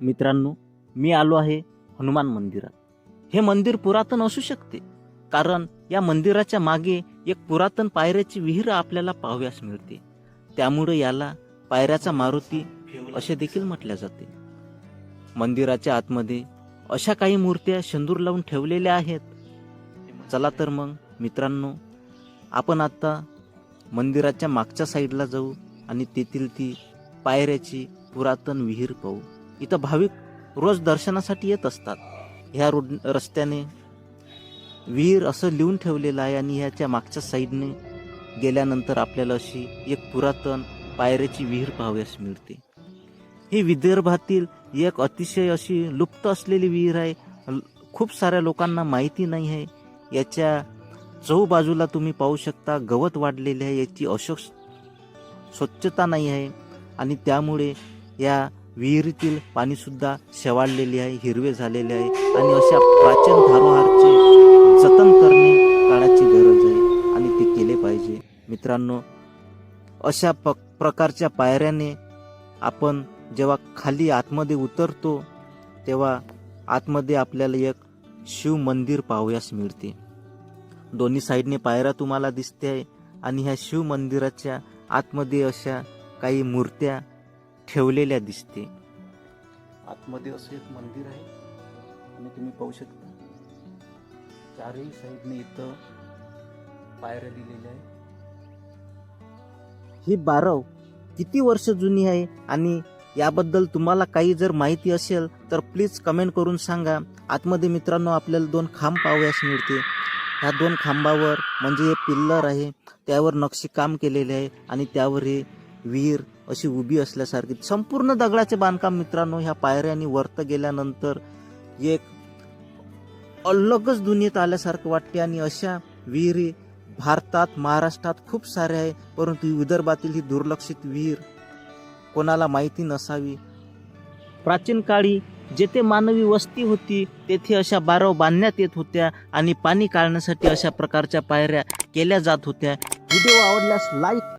मित्रांनो मी आलो आहे हनुमान मंदिरात. हे मंदिर पुरातन असू शकते कारण या मंदिराच्या मागे एक पुरातन पायऱ्याची विहीर आपल्याला पाहाव्यास मिळते. त्यामुळे याला पायऱ्याचा मारुती असे देखील म्हटले जाते. मंदिराच्या आतमध्ये अशा काही मूर्त्या शेंदूर लावून ठेवलेल्या आहेत. चला तर मग मित्रांनो आपण आता मंदिराच्या मागच्या साईडला जाऊ आणि तेथील ती पायऱ्याची पुरातन विहीर पाहू. इथं भाविक रोज दर्शनासाठी येत असतात. ह्या रोड रस्त्याने विहीर असं लिहून ठेवलेलं आहे आणि ह्याच्या मागच्या साईडने गेल्यानंतर आपल्याला अशी एक पुरातन पायऱ्याची विहीर पाहाव्यास मिळते. ही विदर्भातील एक अतिशय अशी लुप्त असलेली विहीर आहे. खूप साऱ्या लोकांना माहिती नाही आहे. याच्या चौबाजूला तुम्ही पाहू शकता गवत वाढलेले आहे. याची अशोक स्वच्छता नाही आहे. आणि त्यामुळे या विहिरीतील पाणीसुद्धा शेवाळलेले आहे हिरवे झालेले आहे. आणि अशा प्राचीन धारोहारचे जतन करणे काळाची गरज आहे आणि ते केले पाहिजे. मित्रांनो अशा प प्रकारच्या पायऱ्याने आपण जेव्हा खाली आतमध्ये उतरतो तेव्हा आतमध्ये आपल्याला एक शिव मंदिर पाहूयास मिळते. दोन्ही साईडने पायऱ्या तुम्हाला दिसते आहे आणि ह्या शिव मंदिराच्या आतमध्ये अशा काही मूर्त्या ठेवलेल्या दिसते. आतमध्ये असं एक मंदिर आहे. आणि तुम्ही पाहू शकता. चारही साईडने इथं पायऱ्या दिलेल्या आहे ही बारव किती वर्ष जुनी आहे आणि याबद्दल तुम्हाला काही जर माहिती असेल तर प्लीज कमेंट करून सांगा. आतमध्ये मित्रांनो आपल्याला दोन खांब पाहावयास मिळते. ह्या दोन खांबावर म्हणजे हे पिल्लर आहे त्यावर नक्षीकाम केलेले आहे आणि त्यावर हे विहीर अशी उभी असल्यासारखी संपूर्ण दगडाचे बांधकाम मित्रांनो ह्या पायऱ्यांनी वरत गेल्यानंतर एक अलगच दुनियेत आल्यासारखं वाटते. आणि अशा विहिरी भारतात महाराष्ट्रात खूप साऱ्या आहे परंतु विदर्भातील ही दुर्लक्षित विहीर कोणाला माहिती नसावी. प्राचीन काळी जेथे मानवी वस्ती होती तेथे अशा बारव बांधण्यात येत होत्या आणि पाणी काढण्यासाठी अशा प्रकारच्या पायऱ्या केल्या जात होत्या. व्हिडिओ आवडल्यास लाईक